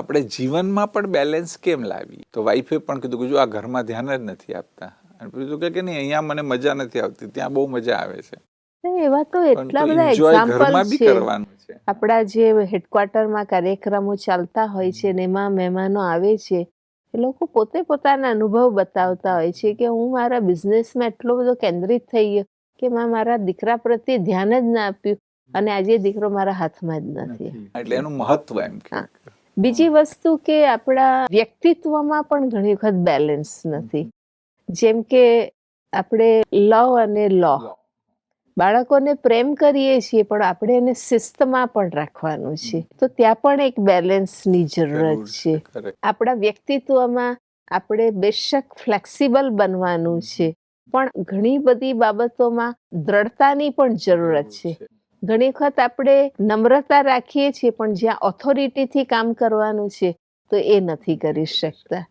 આપણે જીવનમાં પણ બેલેન્સ કેમ લાવી તો વાઈફે પણ કીધું કે જો આ ઘરમાં ધ્યાન જ નથી આપતા. અને પછી કે નહીં અહીંયા મને મજા નથી આવતી ત્યાં બહુ મજા આવે છે. એવા તો એટલા બધા એક્ઝામ્પલ છે. આપણા જે હેડક્વાર્ટરમાં કાર્યક્રમો ચાલતા હોય છે ને એમાં મહેમાનો આવે છે એ લોકો પોતે પોતાના અનુભવ બતાવતા હોય છે કે હું મારા બિઝનેસમાં એટલો બધો કેન્દ્રિત થઈ ગયો કે મેં મારા દીકરા પ્રત્યે ધ્યાન જ ના આપ્યું અને આજે દીકરો મારા હાથમાં જ નથી. એટલે એનું મહત્વ એમ. બીજી વસ્તુ કે આપણા વ્યક્તિત્વમાં પણ ઘણી વખત બેલેન્સ નથી. જેમ કે આપણે લવ અને લો બાળકોને પ્રેમ કરીએ છીએ પણ આપણે એને શિસ્તમાં પણ રાખવાનું છે. તો ત્યાં પણ એક બેલેન્સની જરૂરત છે આપણા વ્યક્તિત્વમાં આપણે બેશક ફ્લેક્સિબલ બનવાનું છે. પણ ઘણી બધી બાબતોમાં દ્રઢતાની પણ જરૂરત છે. ઘણી વખત આપણે નમ્રતા રાખીએ છીએ, પણ જ્યાં ઓથોરિટીથી કામ કરવાનું છે, તો એ નથી કરી શકતા.